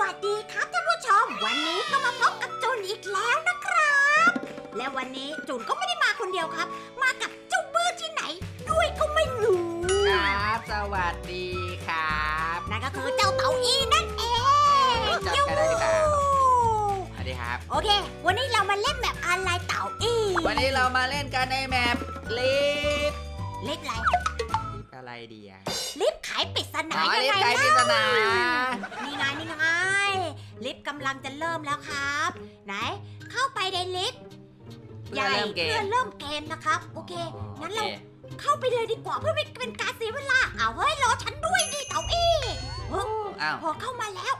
วัสดีครับท่านผู้ชม วันนี้ก็มาพบกับจูนอีกแล้วนะครับ และวันนี้จูนก็ไม่ได้มาคนเดียวครับ มากับเจ้าเบอร์ที่ไหน ด้วยก็ไม่รู้ครับ สวัสดีครับนั่นก็คือเจ้าเต่าอีนั่นเองจับกันได้หรือเปล่าสวัสดีครับ โอเค วันนี้เรามาเล่นแบบอะไรเต่าอีวันนี้เรามาเล่นกันในแมปลิฟต์ลิฟต์อะไรลิฟต์อะไร ดีอะลิฟต์ขายปริศนาอ๋อยังลิฟไงต์ไกด์ปริศนา นี่ไงนี่ไงลิฟต์กำลังจะเริ่มแล้วครับ ไหน เข้าไปในลิฟต์เพื่อเริ่มเกเพื่อมเริ่มเกมนะครับ โอเค งั้นเราโอคเข้าไปเลยดีกว่าเพื่อไม่เป็นการเสียเวลาเอาวเฮ้ยรอฉันด้วยดิเต่าอี้เฮ้ยอ้าวพอเข้ามาแล้ว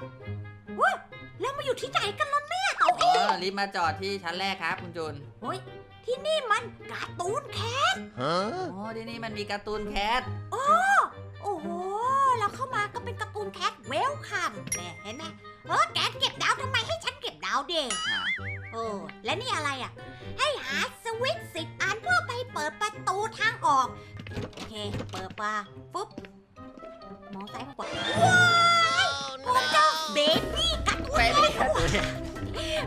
เว้ย แล้วมาอยู่ที่ไหนกันล่ะเนี่ยเต่าอ๋อี้อลิฟต์มาจอดที่ชั้นแรกครับคุณจูนเฮ้ยที่นี่มันการ์ตูนแคท อ๋อที่นี่มันมีการ์ตูนแคท โอ้โหเราเข้ามาก็เป็นการ์ตูนแคทเวลคัมเนี่ยเห็นไหมเออแกเก็บดาวทำไมให้ฉันเก็บดาวเด็อะเออและนี่อะไรอะ ให้หาสวิตช์สิบอันเพื่อไปเปิดประตูทางออก โอเค เปิดมาปุ๊บ มองซ้ายมองขวาว้ายพวกเจ้าเบบี้กัดตัว ไปเอไม่งได้การ์ตูน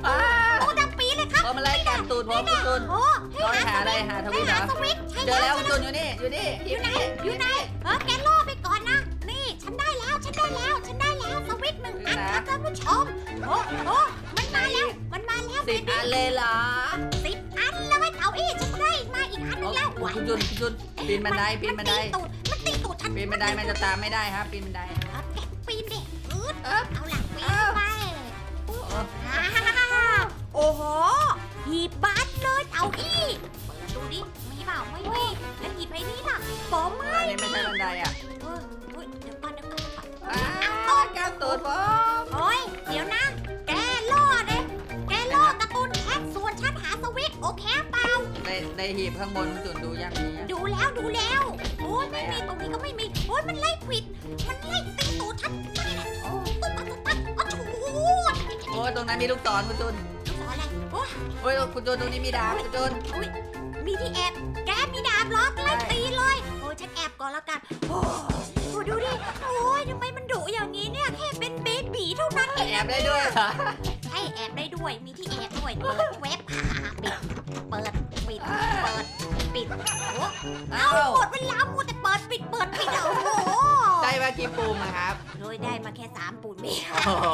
อ้าโอ้ดังปีเลยครับพอมาไล่การตูนพร้อมคุณจูนโอ้ร้อยหาหาอะไรหาทวิตเหรอสวิตช์ใช่เจอแล้แล้ววคุณจูนอยู่นี่อยู่นี่อยู่ไหนอยู่ไหนเออแกล่อไปก่อนนะ นี่ฉันได้แล้วฉันได้แล้วฉันได้แล้วสวิตช์หนึ่งอันครับท่านผู้ชมโอ้โอ้มันมาแล้วมันมาแล้วเบสิบบี้อันเลยเหรอสิบอันแล้วไอ้เต่าอี้ฉันได้มาอีกอันหนึงแล้วโอ้คุณจุนคุณจุนปีนบันไดปีนบันไดตีตูดมันตีตูดฉันปีนบันไดมันจะตามไม่ได้ครับปีนบันได เอาแกปีนดิอืดเอ๊ะเอาลังปีนเอ้าไป โอ้ฮ่าฮ่าฮ่าฮ่าโอ้โหหีบบัตเลยเต่าอี้เปิดดูดิมีเปล่าไม่มีแล้วหีบไอ้นี่ล่ะบอมไหมอันนี้ไม่ใช่บันไดอะเออเฮ้ยเดี๋ยวก่อนเดี๋ยวก่อนเดี๋ยวก่อนอ้าวการ์ตูนผมโอ้ยเดี๋ยวนะ แกล่อเด้แกล่อการ์ตูนแคทส่วนฉันหาสวิตช์โอเคเปล่าในในหีบข้างบนคุณจุนดูยังมียังดูแล้วดูแล้ว โอ้ยไม่มีตรงนี้ก็ไม่มี โอ้ยมันไล่ควิด มันไล่ตีตูดฉัน อ้ยตรงนั้นมีลูกศรคุณจุนสอนอะไรโอ้ยโอ้ยคุณจุนตรงนี้มีดาบคุณจุน อุ๊ยมีที่แอบ แกมีดาบล้อกไล่ตีเลย โอ้ยฉันแอบก่อนแล้วกัน โอ้ยโอ้ยดูดิ โอ้ยทำไมมันดุอย่างนี้เนี่ย แค่เป็นเบบีเท่านั้นเองแอบได้ด้วยเหรอใช่แอบได้ด้วย มีที่แอบด้วย เปิดเว็บปิด เปิด ปิด เปิด ปิด โอ้เอ้าเอาหมดเวลามูแต่เปิดปิดเปิดปิดอะโอ้โหได้มากี่ปุ่มนะครับ โดยได้มาแค่สามปูนเมโอ้โห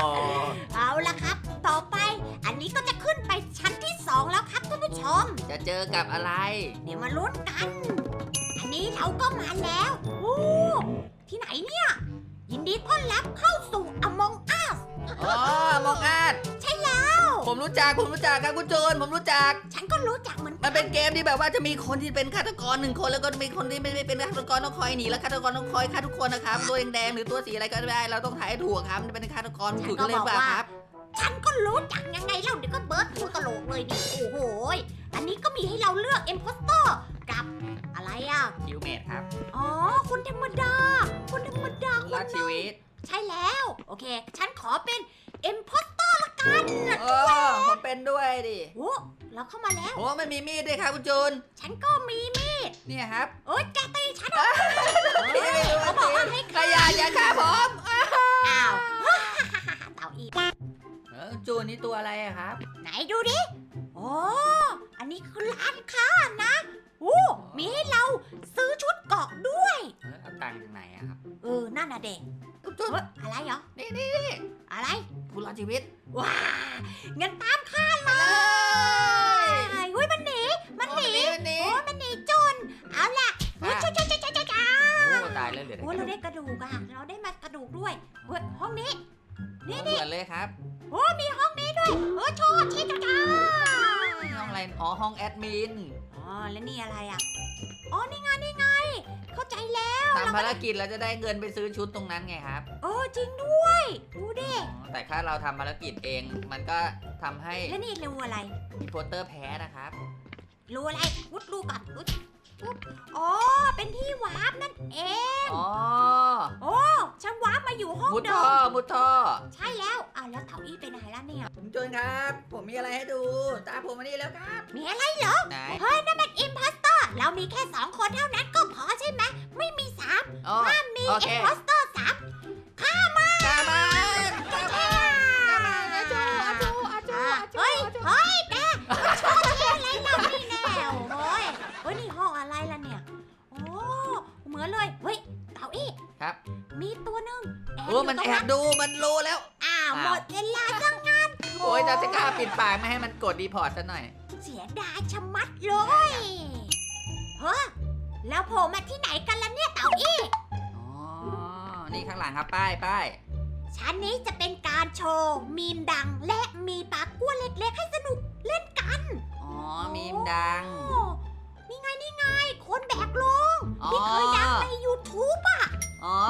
เจอกับอะไร เดี๋ยวมาลุ้นกัน อันนี้เราก็มาแล้วโอ้ที่ไหนเนี่ย ยินดีต้อนรับเข้าสู่ Among Us อ๋อมองอาดใช่แล้ว ผมรู้จัก ผมรู้จักครับคุณจูนผมรู้จัก ฉันก็รู้จักเหมือนมันเป็นเกมที่แบบว่าจะมีคนที่เป็นฆาตกรหนึ่งคนแล้วก็มีคนที่ไม่ได้เป็นฆาตกรต้องคอยหนีแล้วฆาตกรต้องคอยฆ่าทุกคนนะครับตัวแดงๆหรือตัวสีอะไรก็ได้ เราต้องถ่ายให้ถูกครับมันเป็นฆาตกรถูกเล่นเปล่าครับ ฉันก็รู้จักยังไงเล่าเดี๋ยวก็เบิร์ดพูดตลกเลยดิโอ้โหยอันนี้ก็มีให้เราเลือก Imposter กับอะไรอะ คิวเมดครับอ๋อ คนธรรมดา คนธรรมดาครอนดหชีนึงวิตใช่แล้ว โอเค ฉันขอเป็น Imposter ละกันโอ้ผมเป็นด้วยดิโอ้เราเข้ามาแล้ว โอ้มันมีมีดด้วยครับคุณจูน ฉันก็มีมีดเนี่ยครับ โอ้ยแกตีฉันเหรอไม่ได้ไม่รู้เขาบอกว่าให้ขยะอย่าฆ่าผม จูนนี่ตัวอะไรอะครับ ไหนดูดิ โอ้ อันนี้คือร้านค้านะ โอ้ มีให้เราซื้อชุดเกราะด้วย เออเอาตังค์จากไหนอะครับเออ นั่นน่ะเด็กคุณจูนเฮ้ยอะไรเหรอ นี่นี่นี่อะไรผู้รอดชีวิต ว้างั้นตาม โอ้ยมีห้องนี้ด้วยเออโชว์ชี้จ้าจ้าห้องอะไร อ๋อ ห้องแอดมิน อ๋อแล้วนี่อะไรอะอ๋อนี่ไงนี่ไง เข้าใจแล้วทำภารกิจเราจะได้เงินไปซื้อชุดตรงนั้นไงครับ เออจริงด้วยดูดิอ๋อแต่ถ้าเราทำภารกิจเอง มันก็ทำให้แล้วนี่รูอะไร มีโปสเตอร์แพ้นะครับ รูอะไรวุดรูก่อนวุดปุ๊บอ๋อเป็นที่วาร์ปนั่นเอง อ๋อ อยู่ห้องมุดเดิท่อมมุดท่อใช่แล้วอ้าแล้วเถาอี้ไปไหนล้วเนี่ย ผมจูนครับ ผมมีอะไรให้ดู ตาผมมานี่แล้วครับ มีอะไรเหรอเฮ้ยนั่นมันอิมพอสเตอร์ เรามีแค่สองคนเท่านั้นก็พอใช่ไหม ไม่มีสามถ้ามีอิมพอสเตอร์สามตามมาตามมาตามมาอาจูอาจูอจูอจูเฮ้อจูเฮ้ยแม่โชต่อะไรเรานี่แน่โอ้ยเฮ้ยนี่ห้องอะไรล่ะเนี่ย โอเหมือนเลย เฮ้ย ดูมันรู้แล้ว อ้าวอ้าวหมดเวลาจังงั้นโอ้ยเราจะกล้าปิดปากไม่ให้มันกดรีพอร์ตซะหน่อยเสียดายชะมัดเลยเฮ้ยแล้วโผล่มาที่ไหนกันล่ะเนี่ยเต่าอี้อ๋อนี่ข้างหลังครับป้ายป้ายชั้นนี้จะเป็นการโชว์มีมดังและมีปากกั้วเล็กๆให้สนุกเล่นกัน อ๋อมีมดัง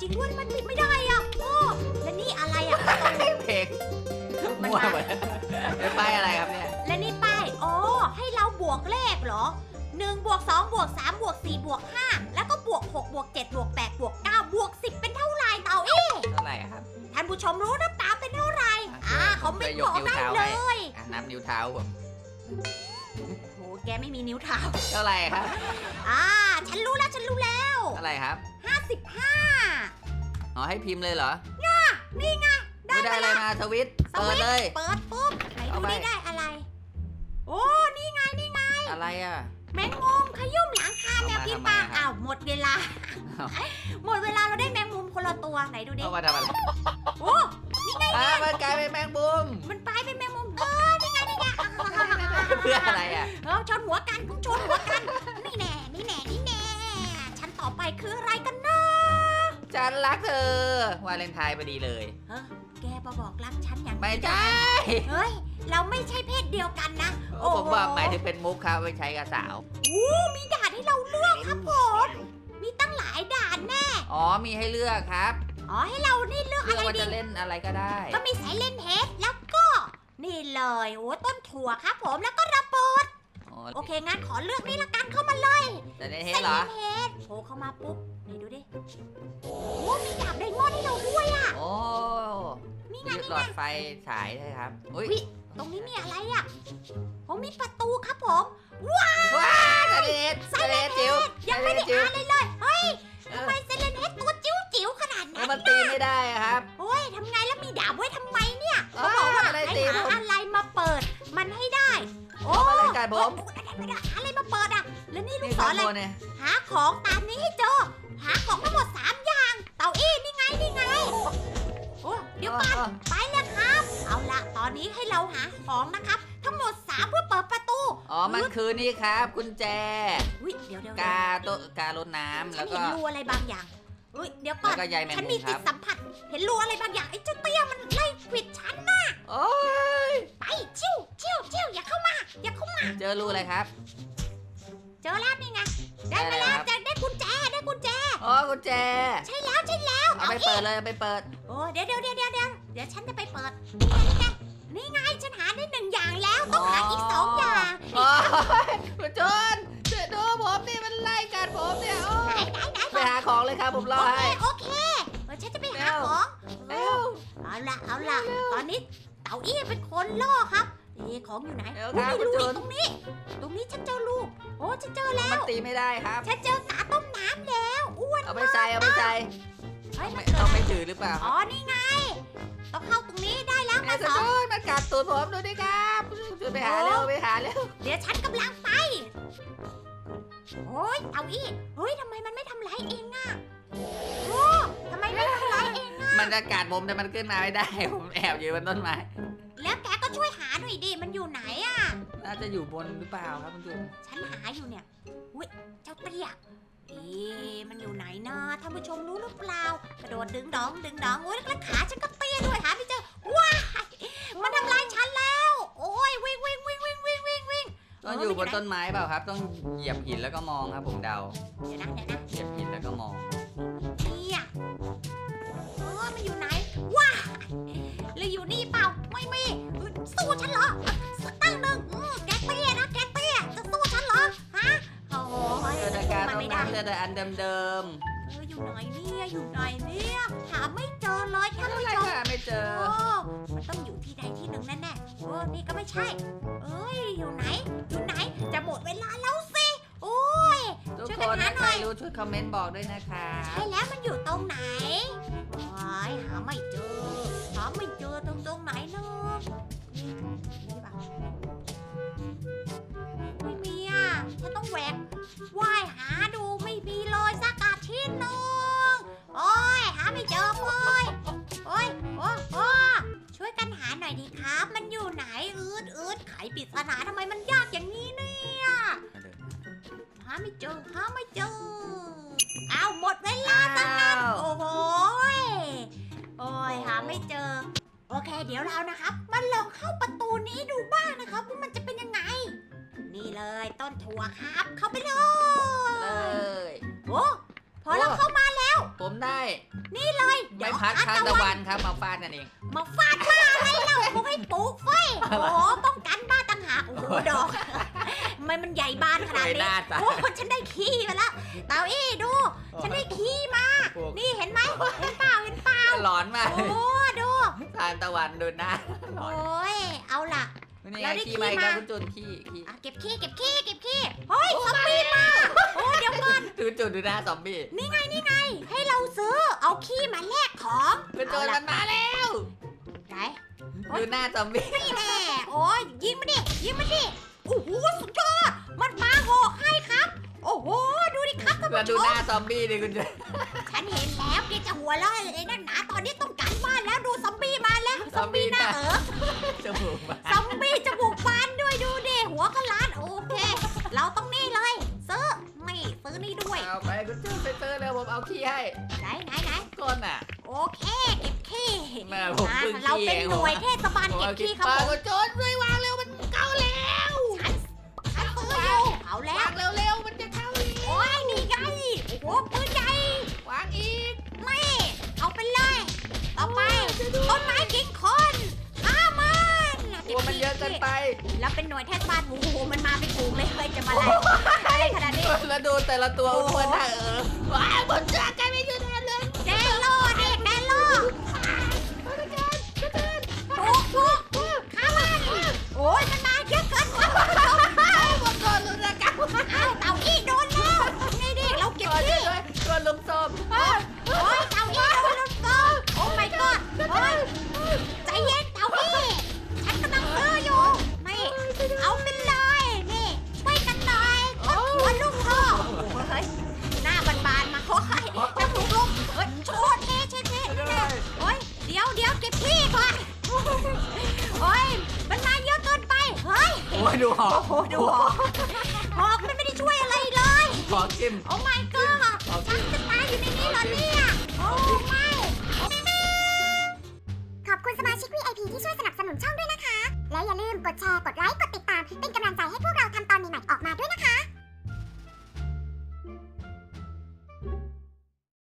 จริงด้วยมันปิดไม่ได้อะโอ้และนี่อะไรอะ เพลงมั่วหมดเป็นป้ายอะไรครับเนี่ย และนี่ป้ายอ๋อให้เราบวกเลขเหรอ1บวก2บวก3บวก4บวก5แล้วก็บวก6บวก7บวก8บวก9บวก10 เป็นเท่าไหร่เต่าเอ๊ะเท่าไหร่ครับ ท่านผู้ชมรู้หรือเปล่าเป็นเท่าไหร่อ่าเขาไม่บอกได้เลยอะนับนิ้วเท้าผมโหแกไม่มีนิ้วเท้า เท่าไหร่ครับ อ่า ฉันรู้แล้วฉันรู้แล้ว เท่าไหร่ครับ 55 อ๋อให้พิมพ์เลยเหรอนี่ไงได้ไม่ได้ไปอะไรแล้วมาทวิตสเปิวิดตช์เลย เปิดปุ๊บไหนเอาดูไป ได้ได้อะไร โอ้นี่ไงนี่ไงอะไรอะ แมงมุมขยุ่มหลังคาแมวเอามากินทำไมปลาอะครับอ้าวหมดเวลา เอา หมดเวลาเราได้แมงมุมคนละตัวไหนดูดิเอามาทำอะไรโอ้นี่ไงอะมันกลายเป็นแมงมุมมันปลายเป็นแมงมุมเออนี่ไงนี่ไงเพื่ออะไรอะเออชนหัวกันชนหัวกันนี่แน่นี่แน่นี่แน่ชั้นต่อไปคืออะไรกันนะ ฉันรักเธอวาเลนไทน์พอดีเลยเออแกมาบอกรักฉันอย่างนี้ไม่ใช่เฮ้ย เราไม่ใช่เพศเดียวกันนะโอ้ผมว่าหมายถึงเป็นมุกครับไม่ใช้กับสาว โอ้มีด่านให้เราเลือกครับผม มีตั้งหลายด่านแน่อ๋อมีให้เลือกครับอ๋อให้เรานี่เลือกเลือะอกไรว่าดี จะเล่นอะไรก็ได้ ก็มีสายเล่นเฮดแล้วก็ นี่เลยโอ้ต้นถั่วครับผมแล้วก็ระเบิดอ๋อโอเคงั้นขอเลือกนี่ละกันเข้ามาเลยจะเล่นเฮสายดเหรอ เล่นเฮดโผล่เข้ามาปุ๊บนี่ดูดิ โอ้มีดาบไดมอนด์ให้เราด้วยอะ โอ้นี่ไงยืดนี่หลอไง ดไฟฉายใช่ครับอุ้ยอุ๊ย ตรงนี้มีอะไรอะโอ้มีประตูครับผม ว้าวจะเล่นจะเล่นจิ๋วยังไม่ได้จิ๋วอ่านเลยเลย เฮ้ยเอทำอไมเซเลนเฮดตัวจิ๋วจิ๋วๆขนาดเอนั้อนมันตีไม่ได้อะครับ โอ้ยทำไงแล้วมีดาบไว้ทำไมเนี่ยเอเขาอบอกว่าอะไรให้ตีหาผมอะไรมาเปิด มันให้ได้ โอ้เอามาเล่นกันผมโอ้ได้ไม่ได้หาอะไรมาเปิดอะ แล้วนี่ลูนี่กศข้ารงอะไร บนเนี่ยหาของตามนี้ให้เจอ หาของทั้งหมด3 อย่างเต่าอี้นี่ไงนี่ไงโอ้เดี๋ยวก่อนอ๋อไปเลยครับ เอาละตอนนี้ให้เราหาของนะครับ ทั้งหมด3เพื่อเปิดประตู อ๋อ มันคือนี่ครับ กุญแจอุ้ยเดี๋ยวเดี๋ยวกาโตะการดน้ำฉัแล้นวเห็ก็ นรูอะไรบางอย่างเฮ้ยเดี๋ยวก่แล้อนวก็ใยแมงฉันมุมีมคจิรัตบสัมผัส เห็นรูอะไรบางอย่างไอ้เจ้าเตี้ยมันไล่ควิดฉันนะโอ้ยไปชิวชิวชิวอย่าเข้ามาอย่าเข้ามา เจอรูอะไรครับ เจอแล้วนี่ไงได้มาได้แล้วครับจะได้ กุญแจได้กุญแจ อ๋อกุญแจ ใช่แล้วใช่แล้วเอาไปเปิดเลยเอาไปเปิด โอ้เดี๋ยวเดี๋ยวเดี๋ยวเดี๋ยวเดี๋ยวเดี๋ยวฉันจะไปเปิดนี่ไงนี่ไงนี่ไงฉันหาได้หนึ่งอย่างแล้วต้องหาอีกสองอย่าง โอ้ยคุณโจนเจอดูผมนี่มันไล่กัดผมเนี่ยโอ้ไหนยไหนไหนไปหาของเลยครับผมรอโอเคให้ โอเคเออฉันจะไปหาเร็วของเร็วเอาละเอาละตอนนี้เต่าอี้เป็นคนล่อครับ เอ๊ะของอยู่ไหนเร็วโอ้ครับมีคุณรูโจอีนกตรงนี้ ตรงนี้ฉันเจอลูก โอ้ฉันเจอแล้มันวตีไม่ได้ครับ ฉันเจอกาต้มน้ำแล้วอ้วนเอาไปใส่เอาไปใส่เฮ้ยมัไม่นเกิดเอาอะไรไม่ถือหรือเปล่าอ๋อนี่ไง ต้องเข้าตรงนี้ได้แล้วแม่มาสะสองโจนมันกัดตูดผมดูดิครับช่วยไปหาเร็วไปหาเร็วเดี๋ยวฉันกำลังไป โอ้ยเอาอีกเฮ้ยทำไมมันไม่ทำร้ายเองอะโอ้ทำไมไม่ทำร้ายเองอะมันจะกัดผมแต่มันขึ้นมาไม่ได้ ผมแอบอยู่บนต้นไม้ หาหน่อยดิมันอยู่ไหนอะน่าจะอยู่บนหรือเปล่าครับคุณจุนฉันหาอยู่เนี่ยอุ้ยเจ้าเตี้ยเอ๊ะมันอยู่ไหนนะท่านผู้ชมรู้หรือเปล่า กระโดดดึงดองดึงดองโอ้ยแล้วขาฉันก็เตี้ยด้วยหาไม่เจอ ว้ายมันทำลายฉันแล้ว โอ้ยวิ่งวิ่งวิ่งวิ่งวิ่งวิ่งวิ่ง ต้องอยู่บนต้นไม้เปล่าครับ ต้องเหยียบหินแล้วก็มองครับผมเดา เดี๋ยวนะเดี๋ยวนะ เหยียบหินแล้วก็มอง สู้ฉันเหรอสักตั้งหนึ่งอืมแกเตี้ยนะแกเตี้ยจะสู้ฉันเหรอฮะโอ้ยเจอแต่การมันต้ไม่มได้น้ำเจอแต่อันเดิมเอออยู่ไหนเนี่อะอยู่ไหนเนี่ยหาไม่เจอเลยท่านอะไรผู้ชม ค่ะไม่เจอ โอ้มันต้องอยู่ที่ใดที่หนึ่งแน่ๆโอ้นี่ก็ไม่ใช่ เอ้ย อยู่ไหน อยู่ไหน จะหมดเวลาแล้วสิ โอ้ย ทุกช่วยคกันนหาถ้าหน่ใครอยรู้ช่วยคอมเมนต์บอกด้วยนะคะใช่แล้วมันอยู่ตรงไหนว้ายหาไม่เจอ หาไม่เจอตรงตรงไหนเนาะ ปริศนาทำไมมันยากอย่างนี้เนี่ยหาไม่เจอหาไม่เจอเอาหมดเวลาอ้าวโอ้โหยโอ้ยหาไม่เจอ โอเค เดี๋ยวเรานะครับมาลองเข้าประตูนี้ดูบ้างนะครับว่ามันจะเป็นยังไง นี่เลยต้นถั่วครับ เข้าไปเลเลยยโอ้พอเราเข้ามาผมได้ นี่เลยใบพัดทานตะวันครับมาฟาดกันเองมาฟาดบ้าอะไรเราบอกให้ปลูกไฟโอ้โหป้องกัน บ้าต่างหากโอ้โหดอกทำไมมันใหญ่บานขนาดใบหนี้น้าตาโอ้ฉันได้ขี้มาแล้วเตาอี้ดู ฉันได้ขี้มา นี่เห็นไหมเห็นเปล่าเห็นเปล่าหลอนมากโอ้ดูทานตะวันดูหน้าหลโออน้ยเอาล่ะนี่เราไงได้ขี้ไหมขี้คมารับคุณจุนขี้ขี้อะเก็บขี้เก็บขี้เก็บขี้เฮ้ยซอมบี้มาโอ้เดี๋ยวก่อนคุณจุนดูหน้าซอมบี้ให้เราซื้อเอาขี้มาแลกของคุณจุนเอามัล่ะนมาแล้วไหน ดูหน้าซอมบี้นี่แน่โอ้ยยิงมาดิยิงมาดิโอ้โหสุดยอดมันมาหอกให้ครับ โอ้โหดูดิครับท่านแล้วผู้ดูชหมน้าซอมบี้ดิคุณจุนฉันเห็นแล้วแกจะหัวเราะเลยนั่นหนาตอนนี้ต้องการบ้านแล้วดูซอมบี้มาแล้วซอมบี้หน้าเออจมูกมา เพิ่งเราขี้เป็นเองหน่วยเทศบาลผมเก็บเอาขี้ขี้ครับปลาผมคุณจุนช่วยวางเร็วมันเข้าแล้วฉันฉันซื้ออยู่เอาแล้ววางเร็วๆมันจะเข้าแล้วโอ้ยนี่ไงโอ้โหปืนใหญ่วางอีกไม่เอาไปเลย ต่อไปต้นไม้กินคนฆ่ามันกลัวมันเยอะเกินไป แล้วเป็นหน่วยเทศบาลโอ้โหมันมาเป็นฝูงเลยเฮ้ยจะมาอะไรอะไรขนาดนี้แล้วดูแต่ละตัวโอ้โหอ้วนๆน่าเออว้าวผมเจอกัน ดูหอกโอ้โหดูหอกหอกมันไม่ได้ช่วยอะไรเลย หอกจิ้ม โอ้ my god หอกฉัจิ้นมจะตายอยู่ในนี้เหรอเนี่ย โอ้ไม่ ขอบคุณสมาชิก VIP ที่ช่วยสนับสนุนช่องด้วยนะคะ และอย่าลืมกดแชร์ กดไลค์ กดติดตาม เป็นกำลังใจให้พวกเราทำตอนใหม่ๆออกมาด้วยนะคะ